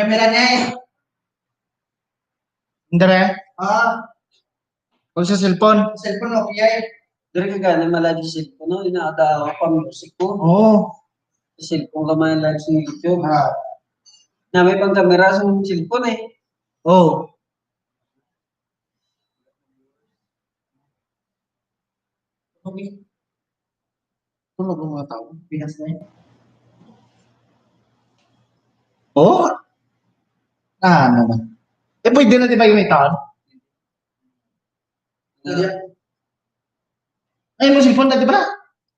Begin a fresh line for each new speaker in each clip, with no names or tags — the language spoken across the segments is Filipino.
Kamera niya eh.
Hindi rin.
Ah,
Huwag sa cellphone.
cellphone Nokia eh.
Dari ka gana malagi sa cellphone, no? Inaada ako pa music ko.
Oo.
Sa cellphone ka man live sa YouTube.
Ah,
Na may pang kamera sa cellphone eh.
Oo.
okay.
Tulog ang mga tao.
Pinas na eh.
Oo. Ah, ano ba? Eh, pwede na di ba yung Ay, mo cellphone na di ba?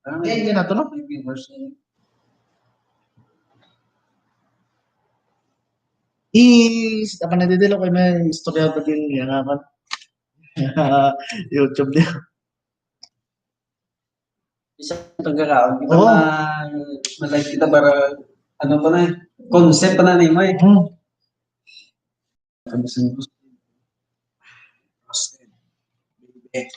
Parang
Eh, hindi na to, no?
may viewers eh.
Is, apa na dito ko may istorya ba din yan apa? YouTube din.
Isa itong kakaon. Kita
Oo.
na malike kita para ano pa na eh. Concept pa na ni mo eh.
Hmm.
Kamusta ko? Roasted. Baby.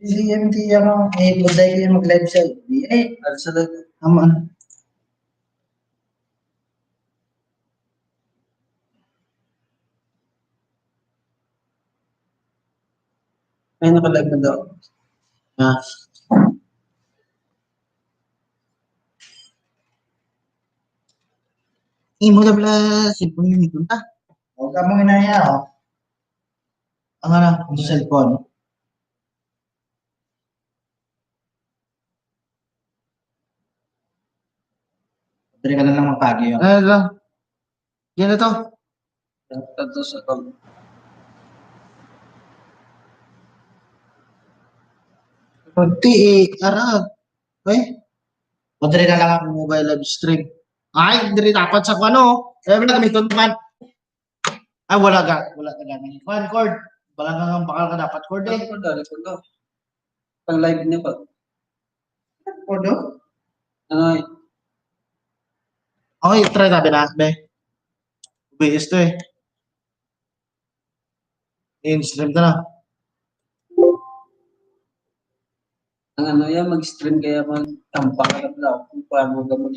Hindi yan, hindi ako. Eh, ko yung mag-live sa FB. Eh,
Ano sa lag-
tama.
May nakalive na daw.
Ah. Imo na pala cellphone yun ito ta.
Huwag ka mong inaya, oh.
Ang ano?
Ang cellphone. Dari ka na lang mapagi yun.
Ano lang? Yan na to.
Tapos sa pag
Kunti eh. Arag. Ay. O diri na lang ang mobile live stream. Ay, diri dapat sa ano. Eh, wala kami tuntukan. Ay, wala ka. Wala ka gamit. One cord. Wala ka nga bakal ka dapat cord eh.
record daw, record daw. Pang live niya pa.
Kodo?
Ano eh.
Okay, try tabi na, be. OBS to eh. In-stream ka na.
Ang ano yan, mag-stream kaya mag-tampak ka daw kung paano mag